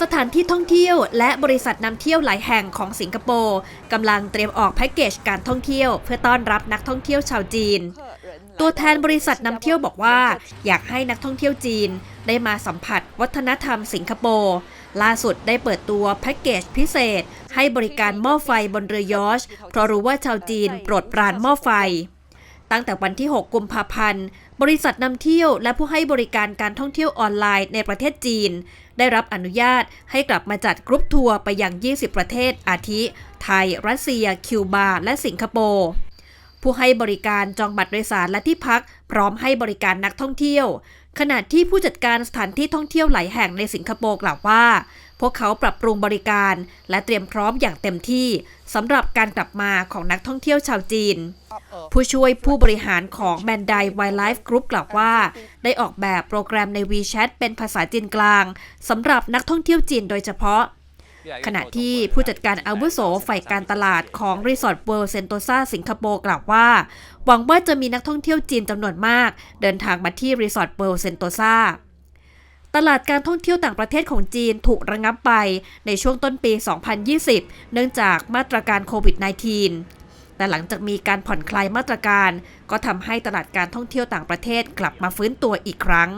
สถานที่ท่องเที่ยวและบริษัทนำเที่ยวหลายแห่งของสิงคโปร์กำลังเตรียมออกแพ็กเกจการท่องเที่ยว เพื่อต้อนรับนักท่องเที่ยวชาวจีน ตัวแทนบริษัทนำเที่ยวบอกว่า อยากให้นักท่องเที่ยวจีน ได้มาสัมผัสวัฒนธรรมสิงคโปร์ล่าสุดได้เปิดตัวแพ็กเกจพิเศษ ให้บริการหม้อไฟบนเรือยอชเพราะรู้ว่าชาวจีนโปรดปรานหม้อไฟ ตั้งแต่วันที่ 6 กุมภาพันธ์ บริษัทนำเที่ยวและผู้ให้บริการการท่องเที่ยวออนไลน์ในประเทศจีน ได้รับอนุญาตให้กลับมาจัดกรุ๊ปทัวร์ไปยัง 20 ประเทศ อาทิ ไทย รัสเซีย คิวบา และสิงคโปร์ ผู้ให้บริการจองบัตรโดยสารและที่พัก พร้อมให้บริการนักท่องเที่ยว ขณะที่ผู้จัดการสถานที่ท่องเที่ยวหลายแห่งในสิงคโปร์กล่าวว่า พวกเขาปรับปรุงบริการ และเตรียมพร้อมอย่างเต็มที่สำหรับการกลับมาของนักท่องเที่ยวชาวจีน ผู้ช่วยผู้บริหารของแมนได Wildlife Group กล่าวว่า ได้ออกแบบโปรแกรมใน WeChat เป็นภาษาจีนกลางสำหรับนักท่องเที่ยวจีนโดยเฉพาะ ขณะที่ผู้จัดการอาวุโสฝ่ายการตลาดของรีสอร์ทเวิลด์เซนโตซาสิงคโปร์กล่าวว่า หวังว่าจะมีนักท่องเที่ยวจีนจำนวนมาก เดินทางมาที่รีสอร์ทเวิลด์เซนโตซาตลาดการท่องเที่ยวต่างประเทศของจีนถูกระงับไปในช่วงต้นปี 2020 เนื่องจากมาตรการโควิด -19 แต่หลังจากมีการผ่อนคลายมาตรการ ก็ทำให้ตลาดการท่องเที่ยวต่างประเทศกลับมาฟื้นตัวอีกครั้ง